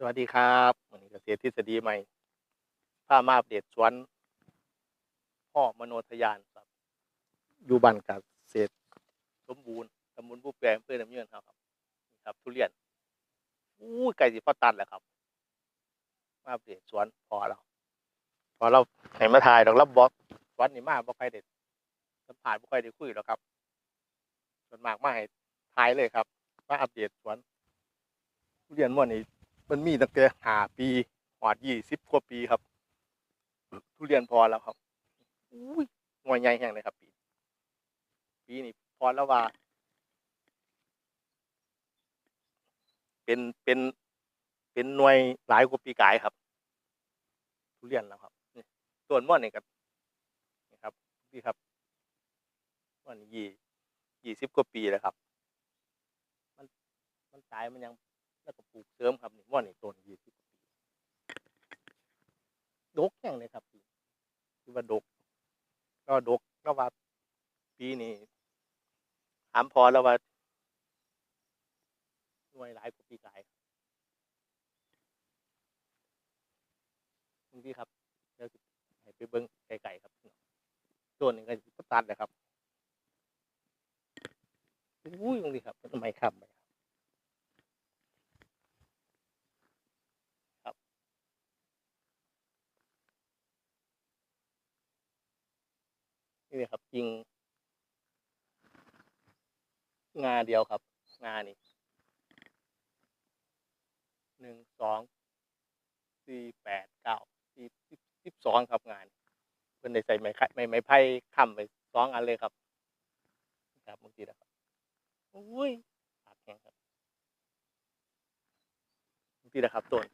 สวัสดีครับวันนี้เกษตรทฤษฎีใหม่พามาอัปเดตสวนพ่อมโนทยานครับ อยู่บ้านเกษสมบูรณ์ตำบลผู้แปรอำเพื่อน้ำเยื่นครับ ครับ ทุเรียนอู้ยไก่สิพอตัดแหล้วครับ มาอัปเดตสวนพอเราพอเราไหนมาถ่ายดอกรับบล็อกสวนนี่มาบ่ใครเด็ดสัมผัสบ่ใครได้คุยหรอกครับส่วนมากมาให้ถ่ายเลยครับ มาอัปเดตสวนทุเรียนม่วนนี่ มันมีตั้งแต่หาปีหอดยี่สิบกว่าปีครับ ทุเรียนพอแล้วครับอุ้ยหน่วยใหญ่แห่งเลยครับ ปี ปีนี้พอแล้วว่า เป็นเป็นเป็นหน่วยหลายกว่าปีกายครับ ทุเรียนแล้วครับส่วนม่อนนี่กับนี่ครับนี่ครับม่อนยี่ยี่สิบกว่าปีแล้วครับ มันมันตายมันยัง แล้วก็ปลูกเสริมครับนี่ม่อนนี่ต้นยี่สิบปีดกอย่างเลยครับปีคือว่าดกก็ดกก็ว่าปีนี้ถามพอแล้วว่าหน่วยหลายกว่าปีกายนี่ครับเดี๋ยวให้ไปเบิ้งไก่ๆครับต้นนี้ก็ตัดเลยครับอุ้ยตรงนี้ครับทำไมครับ นี่ครับยิง งาเดียวครับ งานี่หนึ่งสองสี่แปดเก้าสิบสิบสองครับงานเพิ่อนได้ใส่ไม้ไข่ไม้ไม้ไผ่ค้ำไปสองอันเลยครับ ครับบางทีนะครับอุ้ยปากแข็งครับบางทีนะครับต้น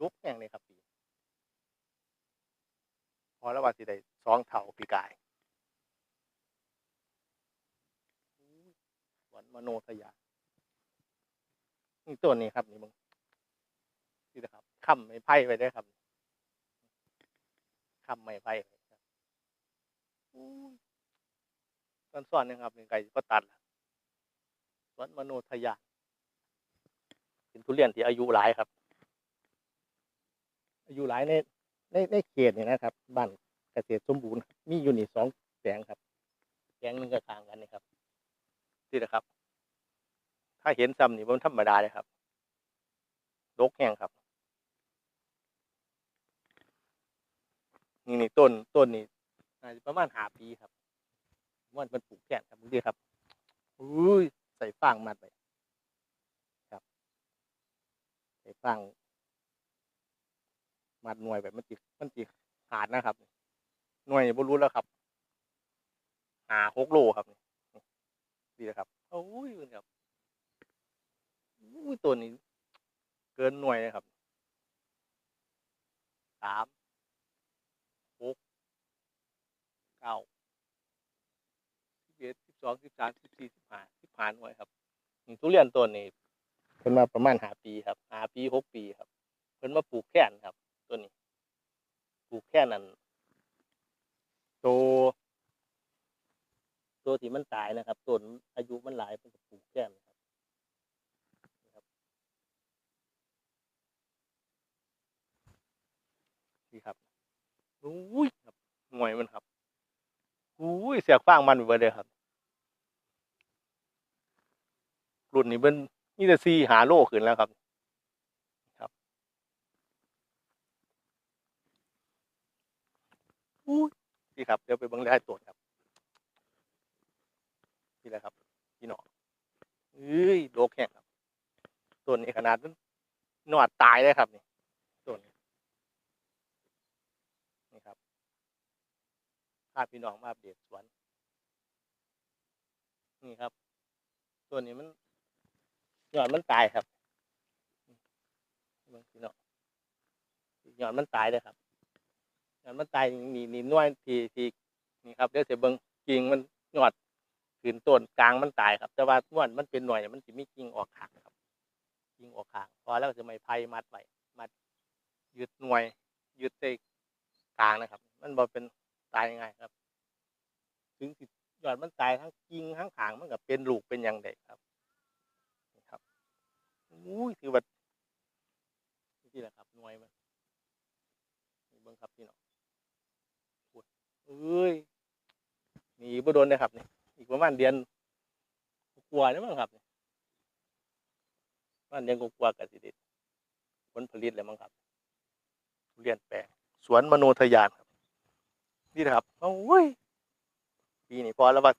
ลุกแข็งเลยครับปีพอแล้วว่าสิได้สองเท่าปีกาย สวน มโนทยานนี่ต้นนี้ครับนี่มึงนี่นะครับคำไม้ไผ่ไปได้ครับคำไม้ไผ่ไปครับอุ้ยต้นซ่อนนะครับนี่ไก่ก็ตัดล้วสวนมโนทยาเป็นทุเรียนที่อายุหลายครับ อายุหลายในในในเขตนี่นะครับบ้านเกษตรสมบูรณ์ มีอยู่นี่สองแปลงครับแปลงหนึ่งก็ทางกันนี่ครับนี่นะครับ ถ้าเห็นซ้ำนี่มันธรรมดาเลยครับดกแห้งครับ นี่นี่ต้นต้นนี่อประมาณหาปีครับว่ามันปลูกแก่นครับดูครับอุ้ยใส่ฟางมัดไปครับ ใส่ฟางมัดหน่วยแบบมันจิมันจิขาดนะครับ หน่วยบ่รู้แล้วครับหาหกโลครับนี่ดีนะครับโอ้ยมันครับ อุ้ยตัวนี้ เกินหน่วยเลยครับสามหกเก้าสิบเอ็ดสิบสองสิบสามสิบสี่สิบห้าสิบห้าหน่วยครับทุเรียนตัวนี้เพิ่นมาประมาณหาปีครับหาปีหกปีครับ เพิ่นมาปลูกแค่นครับ ตัวนี้ ปลูกแค่นั้นตัวตัวที่มันตายนะครับต้นอายุมันหลายมันก็ปลูกแก้มนะครับนะครับนี่ครับ อุ้ยครับหน่วยมันครับอุ้ยเสียกฟางมันไปเลยครับ รุ่นนี้เป็นนี่จะซีหาโลขึ้นแล้วครับ ครับอุ้ยนี่ครับ เดี๋ยวไปบังได้ตรวจครับนี่แหละครับ พี่หนอเอ้ยโลกแห้งครับต้นนี้ขนาดนั้นหนวดตายเลยครับนี่ต้นนี้นี่ครับ พาพี่น้องมาอัปเดตสวน นี่ครับต้นนี้มันหนวดมันตายครับบิ่งพี่น้องหนวดมันตายเลยครับหนวดมันตายนี่นี่น่วยทีทีนี่ครับเดี๋ยวเสียเบิ้งกิ่งมันหนวดขืนต้นกลางมันตายครับ แต่ว่าม้วนมันเป็นหน่วยมันจะมีกิ่งออกขางครับกิ่งออกขางพอแล้วก็จะไม่ไผ่มัดไว้มัดยึดหน่วยยึดใส่กลางนะครับ มันบอเป็น ตายง่ายครับ ถึงสิยอดมันตายทั้งกิ่งทั้งขางมันก็เป็นลูกเป็นอย่างเด็กครับครับอุ้ยถือว่างครับพี่น้องพูดเอ้ยนี่บ่โดนนะครับนี่อีกประมาณเดือนกว่าแล้วมั้งครับนี่ประมาณเดือนกว่าๆกับสิเด็ดผลผลิตแล้วมั้งครับเรียนแปลงสวนมโนทยานครับ นี่นะครับโอ้ยปีนี้พอแล้วว่า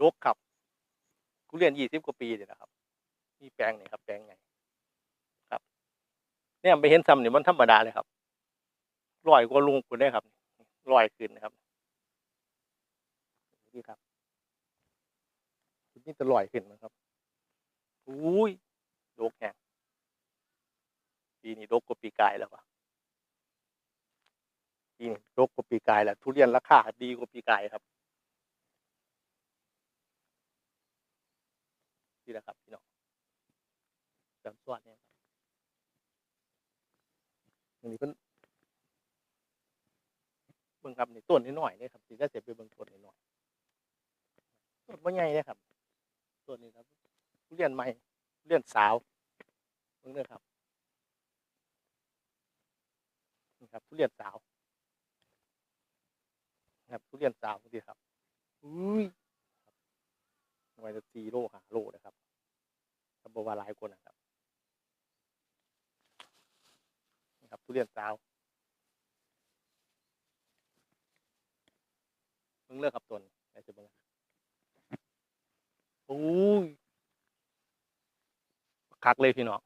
ดกครับทุเรียนยี่สิบกว่าปีเลยนะครับนี่แปลงนี่ครับ แปลงใหญ่ครับ เนี่ยไปเห็นซ้ำเนี่ยมันธรรมดาเลยครับลอยกว่าลุงคุณได้ครับลอยขึ้นนะครับนี่ครับนี่จะลอยขึ้นนะครับอุ้ยดกแหงปีนี้ดกกว่าปีกายแล้วปะ ปีนี้ดกกว่าปีกายแล้วทุเรียนราคาดีกว่าปีกายครับนี่แหละครับพี่น้องจำสวดเนี่ยครับอันนี้เพิ่นเบิ่งครับนี่ต้นนิดหน่อยนี่ครับสิก็เสร็จไปเบิ่งต้นนิดหน่อยต้นบ่ใหญ่เลยครับต้นนี้ครับทุเรียนใหม่ทุเรียนสาวเบิ่งเด้ครับนี่ครับทุเรียนสาว นะครับทุเรียนสาวดีครับอุ้ยไว้จะสี่โลหาโลนะครับถ้าบอกว่าหลายคนนะครับนี่ครับทุเรียนสาวเพิ่งเลือกครับตนไหนจะเบิ่งโอ้ยคักเลยพี่น้อง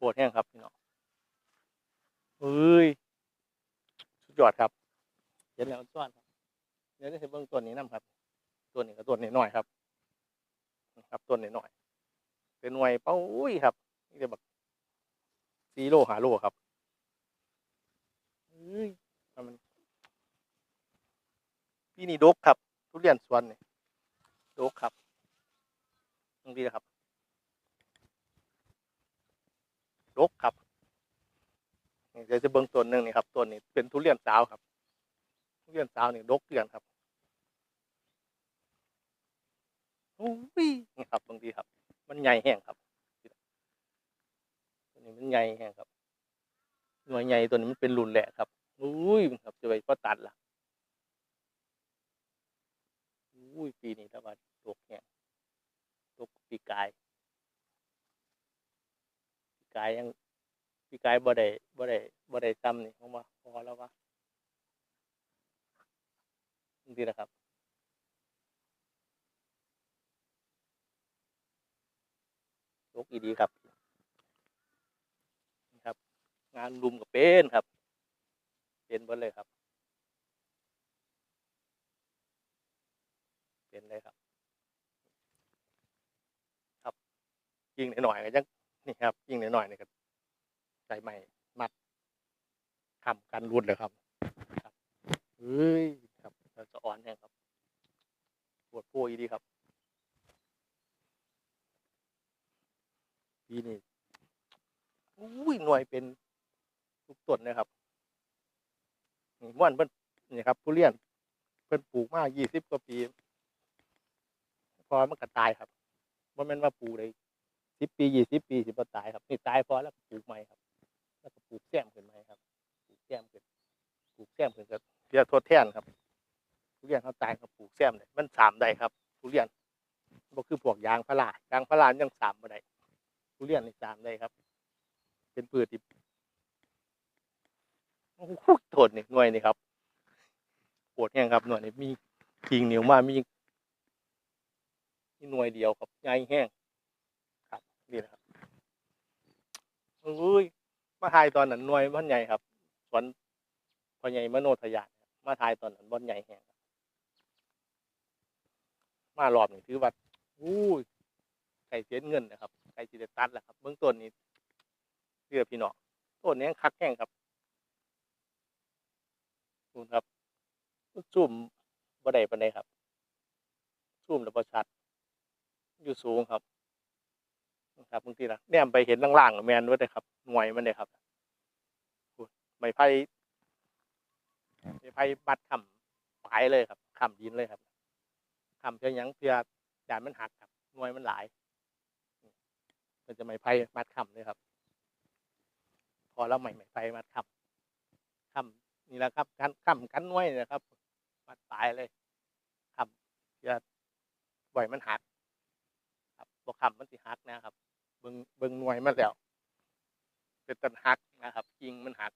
ปวดแห้งครับพี่น้องเฮ้ย สุด ยอดครับเห็นแล้วซ้อนครับเดี๋ยวจะเบิ่งต้นนี้นํครับต้นนี้ก็ต้นนี้หน่อยครับครับต้นนี้หน่อยเป็นหน่วยเป้าอุ้ยครับนี่จะแบบซีโร่หาโลครับเฮ้ยทำมันพี่นี่ดกครับ ทุเรียนสวนนี่ดกครับตรงนี้นะครับดกครับ เดี๋ยวจะเบิ่งต้นหนึ่งนี่ครับต้นนี้เป็นทุเรียนสาวครับ ทุเรียนสาวนี่ดกเดือนครับโอ้ยนี่ครับบางทีครับ มันใหญ่แห้งครับตัวนี้มันใหญ่แห้งครับหน่วยใหญ่ตัวนี้มันเป็นรุนแหละครับอุ้ยครับจะไปก็ตัดละอุ้ยปีนี้ถ้าว่าตกแห้งตกปีกายปีกายยัง ปีกายบ่ได้บ่ได้บ่ได้ซ้ำนี่ผมว่าพอแล้วว่านี่นะครับยกอีดีครับนี่ครับ งานรุมกับเป็นครับ เป็นเบิดเลยครับ เป็นเลยครับ ครับยิงหน่อยๆก็ยังนี่ครับยิงหน่อยๆนี่ก็ ใส่ใหม่มัดคำกันรุดเลยครับครับเฮ้ยครับเราจะอ่อนแห้งครับปวดโพอีดีครับปีนี้อุ้ยหน่วยเป็นทุกต้นนะครับนี่ม่วนเพิ่นนี่ครับผู้เรียนเพิ่นปลูกมายี่สิบกว่าปี พอมันก็ตายครับว่าแม่นว่าปลูกเลยสิบปียี่สิบปีสิบ่ตายครับ นี่ตายพอแล้วปลูกใหม่ครับ แล้วก็ปลูกแซมขึ้นใหม่ครับปลูกแซมขึ้นปลูกแซมขึ้นก็เรียกทดแทนครับทุเรียนเขาตายเขาปลูกแซมเลยมันสามได้ครับทุเรียนบ่คือพวกยางพารายางพารายังสามบ่ได้ทุเรียนนี่สามได้ครับ เป็นพืชที่โอ้โหทษนี่หน่วยนี่ครับปวดแห้งครับหน่วยนี่มีกิ่งเหนียวมากมีมีหน่วยเดียวครับใหญ่แห้งครับนี่นะครับโอ้ย มาทายตอนนั้นหน่วยมันใหญ่ครับสวนพอใหญ่มโนทยานครับมาทายตอนนั้นบอนใหญ่แห้งครับมารอบนี่ถือว่าอู้ยไก่เสียเงินนะครับไก่สิได้ตัดแหละครับเบื้องต้นนี้เรือพี่น้องต้นนี้คักแห้งครับนู่นครับซุ่มบ่ได้ปานใดครับซุ่มแล้วบ่ชัด อยู่สูงครับ นะครับบางทีนะแนมไปเห็นล่างๆแมนด้วยนะครับหน่วยมันเลยครับพูดไม้ไผ่ไม้ไผ่บัดคำปลายเลยครับคำดินเลยครับทำเพียงหยังเพื่อจานมันหักครับหน่วยมันหลาย มันจะไม้ไผ่มัดคำเลยครับ พอแล้วใหม่ไม้ไผ่มัดคำคำนี่แหละครับกันคำกันน้วยนี่นะครับ มัดตายเลยคำจะบ่อยมันหักครับบ่คำมันสิหักนะครับ เบิงเบิงหน่วยมาแล้ว เป็นต้นหักนะครับกิ่งมันหัก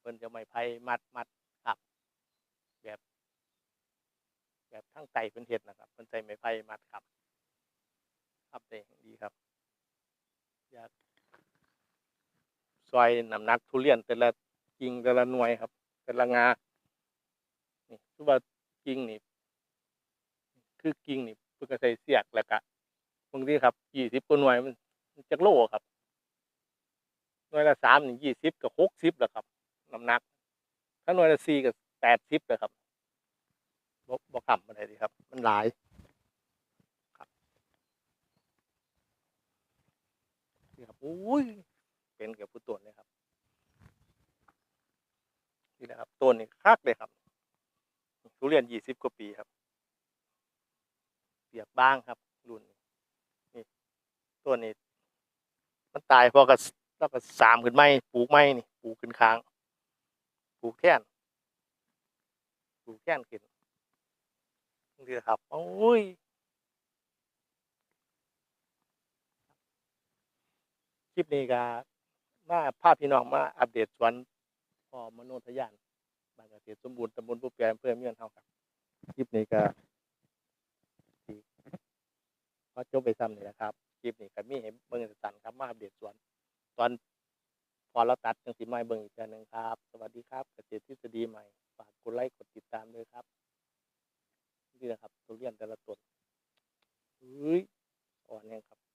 เพิ่นจะไม้ไผ่มัดมัดครับ แบบ แบบทั้งไตเป็นเห็ดนะครับเพิ่นใส่ไม้ไผ่มัดครับครับได้ดีครับ อยากซอยน้ำหนักทุเรียนแต่ละกิ่งแต่ละหน่วยครับ แต่ละงา นี่คือว่ากิ่งนี่ คือกิ่งนี่เพิ่นก็ใส่เสียกแล้วก็ บางทีครับยี่สิบกว่าหน่วยมันจักโลครับหน่วยละสามนี่ยี่สิบกับหกสิบแหล้วครับน้ำหนัก ถ้าหน่วยละสี่กับแปดสิบเลยครับบ่บ่ขำอะไรดีครับ มันหลายครับนี่ครับอุ้ยเป็นเกับผู้ต้นเลยครับนี่นะครับต้นนี่คักเลยครับทุเรียนยี่สิบกว่าปีครับเปียกบ้างครับ ต้นนี้ มันตายพราะกับแล้วก็สามขึ้นไม้ปลูกไม้นี่ปลูกขึ้นค้างปลูกแท่นปลูกแท่นขึ้นนี่แหละครับโอ้ยคลิปนี้ก็มาพาพพี่น้องมาอัปเดตสวนพอมโนทยานบานเกษตรสมบูรณ์ตำบลผู้แปรอำเภอเมื่องเฮาครับคลิปนี้ก็ที่ก็จบไปซ้ำนี่แหละครับ ลิปนี่ก็มีให้เบิ่งสตันครับมาอัปเดตสวน ตอนพอเราตัดจังสีไม้เบิ่งอีกเทื่อนึงครับ สวัสดีครับเกษตรทฤษฎีใหม่ฝากกดไลค์กดติดตามด้วยครับ นี่นะครับตัวเรียนแต่ละตัวเฮ้ยอ่อนแห้งครับ